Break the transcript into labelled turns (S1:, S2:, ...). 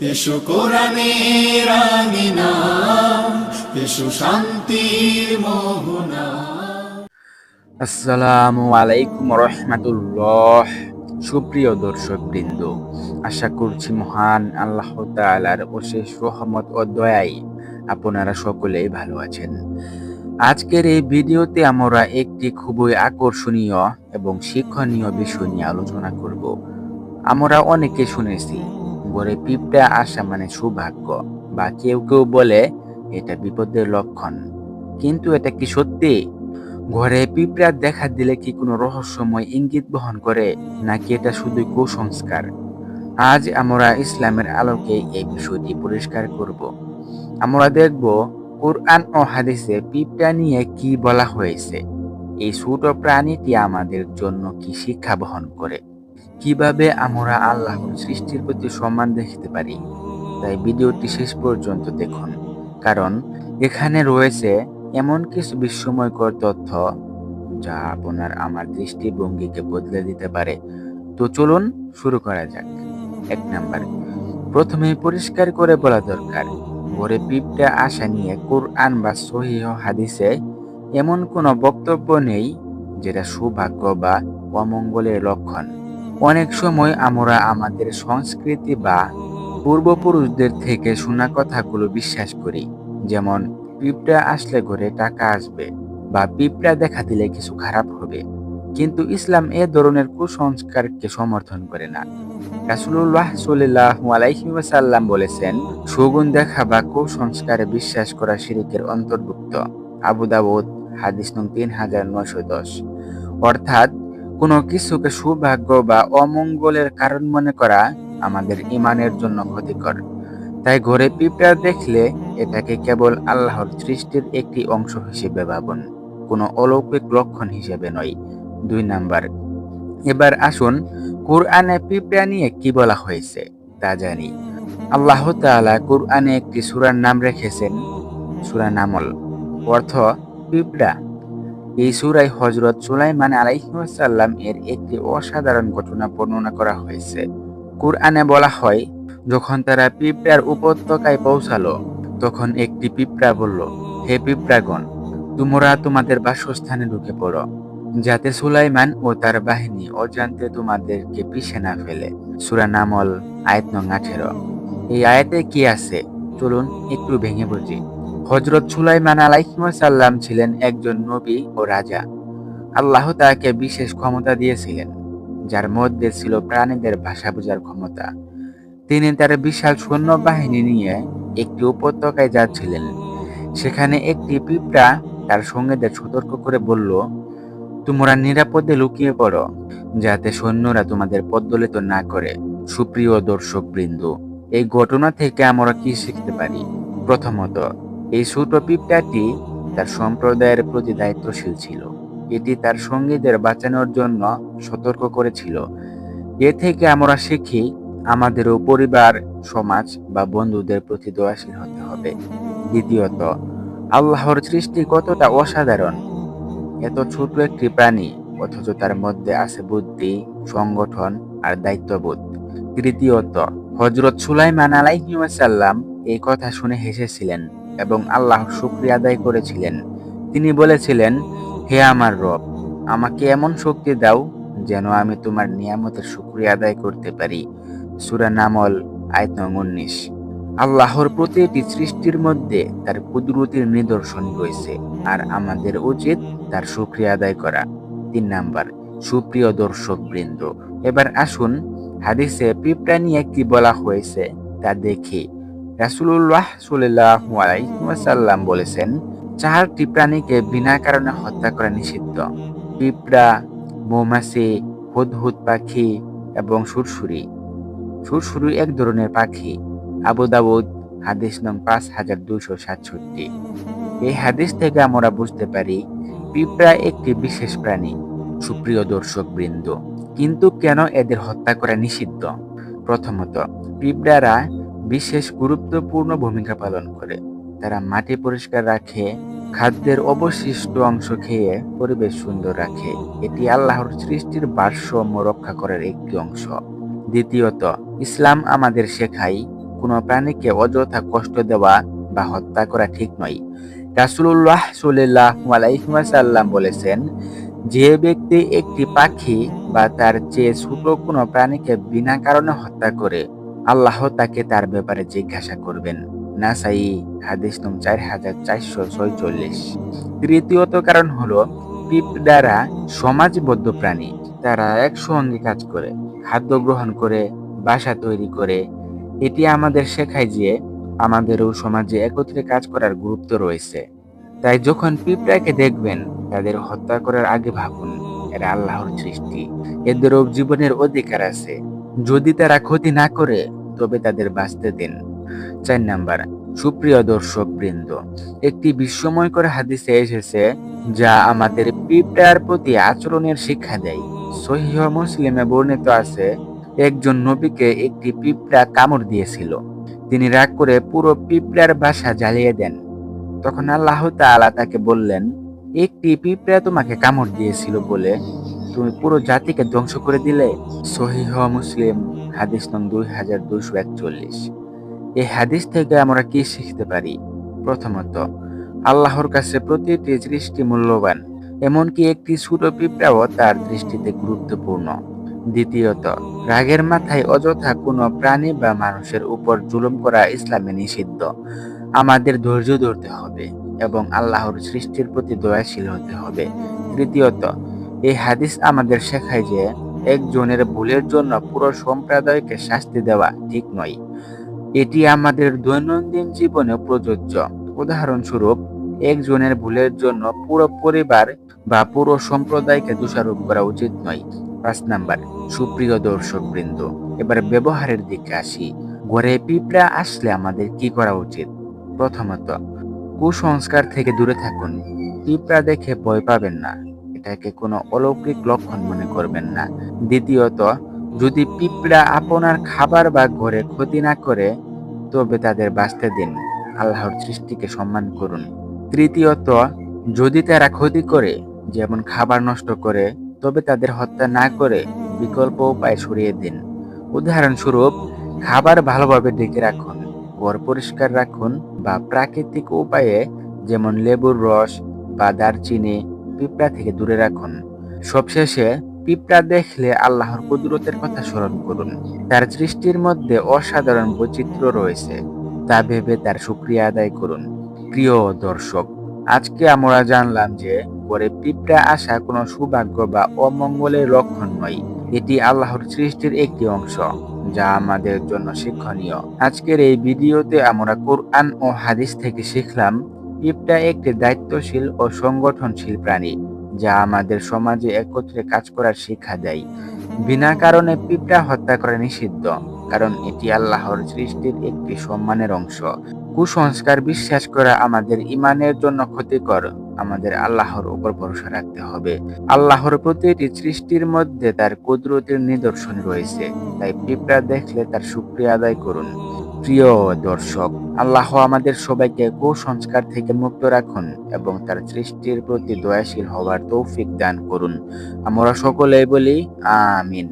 S1: এসো কোরআনের এসো শান্তির মোহনা।
S2: আসসালামু আলাইকুম রহমাতুল্লাহ, সুপ্রিয় দর্শক বৃন্দ আশা করছি মহান আল্লাহ তাআলার অশেষ রহমত ও দয়াই আপনারা সকলেই ভালো আছেন। আজকের এই ভিডিওতে আমরা একটি খুবই আকর্ষণীয় এবং শিক্ষণীয় বিষয় নিয়ে আলোচনা করব। আমরা অনেকে শুনেছি ঘরে পিঁপড়া আসা মানে সৌভাগ্য বা কেউ কেউ বলে এটা বিপদের লক্ষণ। কিন্তু এটা কি সত্যি? ঘরে পিঁপড়া দেখা দিলে কি কোনো রহস্যময় ইঙ্গিত বহন করে, নাকি এটা শুধু কুসংস্কার? আজ আমরা ইসলামের আলোকে এই বিষয়টি পরিষ্কার করব। আমরা দেখব কোরআন ও হাদিসে পিঁপড়া নিয়ে কি বলা হয়েছে। এই ছোট প্রাণীটি আমাদের জন্য কি শিক্ষা বহন করে? কীভাবে আমরা আল্লাহর সৃষ্টির প্রতি সম্মান দেখতে পারি? তাই ভিডিওটি শেষ পর্যন্ত দেখুন। কারণ এখানে রয়েছে এমন কিছু বিস্ময়কর তথ্য যা আপনার আমার দৃষ্টিভঙ্গিকে বদলে দিতে পারে। তো চলুন শুরু করা যাক। এক নাম্বার প্রথমে পরিষ্কার করে বলা দরকার ভোরে পিঁপড়া আসা নিয়ে কোরআন বা সহিহ হাদিসে এমন কোনো বক্তব্য নেই যেটা সৌভাগ্য বা অমঙ্গলের লক্ষণ। অনেক সময় আমরা আমাদের সংস্কৃতি বা পূর্বপুরুষদের থেকে শোনা কথাগুলো বিশ্বাস করি। যেমন, পিঁপড়া আসলে ঘরে টাকা আসবে বা পিঁপড়া দেখা দিলে কিছু খারাপ হবে। কিন্তু ইসলাম এ ধরনের কুসংস্কারকে সমর্থন করে না। রাসুল্লাহ সাল্লাহ বলেছেন শগুন দেখা বা কুসংস্কারে বিশ্বাস করা শিরিকের অন্তর্ভুক্ত। আবু দাউদ, হাদিস নং তিন হাজার নয়শো দশ। অর্থাৎ কোনো কিছুকে সৌভাগ্য বা অমঙ্গলের কারণ মনে করা আমাদের ইমানের জন্য ক্ষতিকর। তাই ঘরে পিঁপড়া দেখলে এটাকে কেবল আল্লাহর সৃষ্টির একটি অংশ হিসেবে ভাবুন, কোনো অলৌকিক লক্ষণ হিসেবে নয়। দুই নাম্বার, এবার আসুন কোরআনে পিঁপড়া নিয়ে কি বলা হয়েছে তা জানি। আল্লাহ তাআলা কোরআনে একটি সুরার নাম রেখেছেন, সূরা নামল। অর্থ, পিঁপড়া। এই সূরায় হযরত সুলাইমান আলাইহিসসালাম এর একটি অসাধারণ ঘটনা বর্ণনা করা হয়েছে। কুরআনে বলা হয়, যখন তারা পিঁপড়ার উপত্যকায় পৌঁছালো, তখন একটি পিঁপড়া বলল, হে পিঁপড়াগণ, তোমরা তোমাদের বাসস্থানে ঢুকে পড়ো, যাতে সুলাইমান ও তার বাহিনী অজান্তে তোমাদেরকে পিছে না ফেলে। সুরা নামল, আয়াত নং আঠেরো। এই আয়াতে কি আছে? চলুন একটু ভেঙে বুঝি। হজরত সুলাইমান আলাইহিমাসাল্লাম ছিলেন একজন নবী ও রাজা। আল্লাহ তাকে বিশেষ ক্ষমতা দিয়েছিলেন, যার মধ্যে ছিল প্রাণীদের ভাষা বোঝার ক্ষমতা। তিনি তার বিশাল সৈন্যবাহিনী নিয়ে একটি উপত্যকায় যাচ্ছিলেন। সেখানে একটি পিঁপড়া তার সঙ্গীদের সতর্ক করে বলল, তোমরা নিরাপদে লুকিয়ে পড়ো, যাতে সৈন্যরা তোমাদের পদ্দলিত না করে। সুপ্রিয় দর্শক বৃন্দ এই ঘটনা থেকে আমরা কি শিখতে পারি? প্রথমত এই ছোট পিঁপড়াটি তার সম্প্রদায়ের প্রতি দায়িত্বশীল ছিল। এটি তার সঙ্গীদের বাঁচানোর জন্য সতর্ক করেছিল। এ থেকে আমরা শিখি আমাদেরও পরিবার, সমাজ বা বন্ধুদের প্রতি দয়াশীল হতে হবে। দ্বিতীয়ত, আল্লাহর সৃষ্টি কতটা অসাধারণ। এত ছোট একটি প্রাণী, অথচ তার মধ্যে আছে বুদ্ধি, সংগঠন আর দায়িত্ববোধ। তৃতীয়ত হজরত সুলাইমান আলাইহিসাল্লাম এই কথা শুনে হেসেছিলেন এবং আল্লাহ শুক্রিয়া আদায় করেছিলেন। তিনি বলেছিলেন, হে আমার রব, আমাকে এমন শক্তি দাও যেন আমি তোমার নিয়ামতের শুক্রিয়া আদায় করতে পারি। সুরা নামল, আয়ত উনিশ। আল্লাহর প্রতিটি সৃষ্টির মধ্যে তার কুদরতির নিদর্শন রয়েছে আর আমাদের উচিত তার শুক্রিয়া আদায় করা। তিন নাম্বার, সুপ্রিয় দর্শক বৃন্দ এবার আসুন হাদিসে পিঁপড়া নিয়ে কি বলা হয়েছে তা দেখি। রাসুল্লাহ সাল্লাম বলেছেন, চারটি প্রাণীকে বিনা কারণে হত্যা করা নিষিদ্ধ। পিঁপড়া, মৌমাছি, হুদহুদ পাখি এবং সুরসুরি। সুরসুরি এক ধরনের পাখি। আবু দাউদ, হাদিস নং পাঁচ হাজার দুশো সাতষট্টি। এই হাদিস থেকে আমরা বুঝতে পারি, পিঁপড়া একটি বিশেষ প্রাণী, সুপ্রিয় দর্শক বৃন্দ কিন্তু কেন এদের হত্যা করা নিষিদ্ধ? প্রথমত, পিঁপড়ারা বিশেষ গুরুত্বপূর্ণ ভূমিকা পালন করে। তারা মাটি পরিষ্কার রাখে, খাদ্যের অবশিষ্ট অংশ খেয়ে পরিবেশ সুন্দর রাখে। এটি আল্লাহর সৃষ্টির ভারসাম্য রক্ষা করার একটি অংশ। দ্বিতীয়ত, ইসলাম আমাদের শেখায়, কোনো প্রাণীকে অযথা কষ্ট দেওয়া বা হত্যা করা ঠিক নয়। রাসুল্লাহ সাল্লাহ আলাইসাল্লাম বলেছেন, যে ব্যক্তি একটি পাখি বা তার চেয়ে ছোট কোনো প্রাণীকে বিনা কারণে হত্যা করে আল্লাহ তাকে তার ব্যাপারে জিজ্ঞাসা করবেন, নাসাই, হাদিস নং চার হাজার চারশো ছয়চল্লিশ। তৃতীয়ত কারণ হলো পিঁপড়ারা সমাজবদ্ধ প্রাণী, তারা একসঙ্গে কাজ করে, খাদ্য গ্রহণ করে, বাসা তৈরি করে। এটি আমাদের শেখায় যে আমাদেরও সমাজে একত্রে কাজ করার গুরুত্ব রয়েছে। তাই যখন পিঁপড়াকে দেখবেন, তাদের হত্যা করার আগে ভাবুন, এরা আল্লাহর সৃষ্টি। এদেরও জীবনের অধিকার আছে। যদি তারা ক্ষতি না করে তবে তাদের বাঁচতে দিন। চার নাম্বার, সুপ্রিয় দর্শক বৃন্দ একটি বিস্ময়কর হাদিসে এসেছে যা আমাদের পিঁপড়ার প্রতি আচরণের শিক্ষা দেয়। সহিহ মুসলিমে বর্ণিত আছে, একজন নবীকে একটি পিঁপড়া কামড় দিয়েছিল। তিনি রাগ করে পুরো পিঁপড়ার বাসা জ্বালিয়ে দেন। তখন আল্লাহ তাআলা তাকে বললেন, একটি পিঁপড়া তোমাকে কামড় দিয়েছিল বলে তুমি পুরো জাতিকে ধ্বংস করে দিলে? সহিহ মুসলিম হাদিস নং দুই হাজার দুইশো একচল্লিশ। এই হাদিস থেকে আমরা কি শিখতে পারি? প্রথমত, আল্লাহর কাছে প্রতিটি সৃষ্টি মূল্যবান, এমনকি একটি ছোট পিঁপড়াও তার দৃষ্টিতে গুরুত্বপূর্ণ। দ্বিতীয়ত, রাগের মাথায় অযথা কোনো প্রাণী বা মানুষের উপর জুলুম করা ইসলামে নিষিদ্ধ। আমাদের ধৈর্য ধরতে হবে এবং আল্লাহর সৃষ্টির প্রতি দয়াশীল হতে হবে। তৃতীয়ত, এই হাদিস আমাদের শেখায় যে একজনের ভুলের জন্য পুরো সম্প্রদায়কে শাস্তি দেওয়া ঠিক নয়। এটি আমাদের দৈনন্দিন জীবনে প্রযোজ্য। উদাহরণস্বরূপ, একজনের ভুলের জন্য পুরো পরিবার বা পুরো সম্প্রদায়কে দোষারোপ করা উচিত নয়। পাঁচ নাম্বার, সুপ্রিয় দর্শক বৃন্দ এবার ব্যবহারের দিকে আসি। ঘরে পিঁপড়া আসলে আমাদের কি করা উচিত? প্রথমত, কুসংস্কার থেকে দূরে থাকুন। পিঁপড়া দেখে ভয় পাবেন না। এটাকে কোনো অলৌকিক লক্ষণ মনে করবেন না। দ্বিতীয়ত, যদি পিঁপড়া আপনার খাবার বা ঘরে ক্ষতি না করে, তবে তাদের বাঁচতে দিন। আল্লাহর সৃষ্টিকে সম্মান করুন। তৃতীয়ত, যদি তারা ক্ষতি করে, যেমন খাবার নষ্ট করে, তবে তাদের হত্যা না করে, বিকল্প উপায় সরিয়ে দিন। উদাহরণস্বরূপ, খাবার ভালোভাবে ডেকে রাখুন, ঘর পরিষ্কার রাখুন বা প্রাকৃতিক উপায়ে, যেমন লেবুর রস বা দারচিনি পিঁপড়া থেকে দূরে রাখুন। সবশেষে পিঁপড়া দেখলে আল্লাহর কুদরতের কথা স্মরণ করুন। তার সৃষ্টির মধ্যে অসাধারণ বৈচিত্র্য রয়েছে, তা ভেবে তার শুক্রিয়া আদায় করুন। প্রিয় দর্শক, আজকে আমরা জানলাম যে পরে পিঁপড়া আসা কোনো সৌভাগ্য বা অমঙ্গলের লক্ষণ নয়। এটি আল্লাহর সৃষ্টির একটি অংশ, যা আমাদের জন্য শিক্ষণীয়। আজকের এই ভিডিওতে আমরা কোরআন ও হাদিস থেকে শিখলাম পিঁপড়া একটি দায়িত্বশীল ও সংগঠনশীল প্রাণী, যা আমাদের সমাজে একত্রে কাজ করার শিক্ষা দেয়। বিনা কারণে পিঁপড়া হত্যা করা নিষিদ্ধ, কারণ এটি আল্লাহর সৃষ্টির একটি সম্মানের অংশ। কুসংস্কার বিশ্বাস করা আমাদের ইমানের জন্য ক্ষতিকর, আমাদের আল্লাহর উপর ভরসা রাখতে হবে। আল্লাহর প্রতিটি সৃষ্টির মধ্যে তার কুদরতির নিদর্শন রয়েছে, তাই পিঁপড়া দেখলে তার শুক্রিয়া আদায় করুন। প্রিয় দর্শক, আল্লাহ আমাদের সবাইকে কুসংস্কার থেকে মুক্ত রাখুন এবং তার সৃষ্টির প্রতি দয়াশীল হওয়ার তৌফিক দান করুন। আমরা সকলেই বলি, আমিন।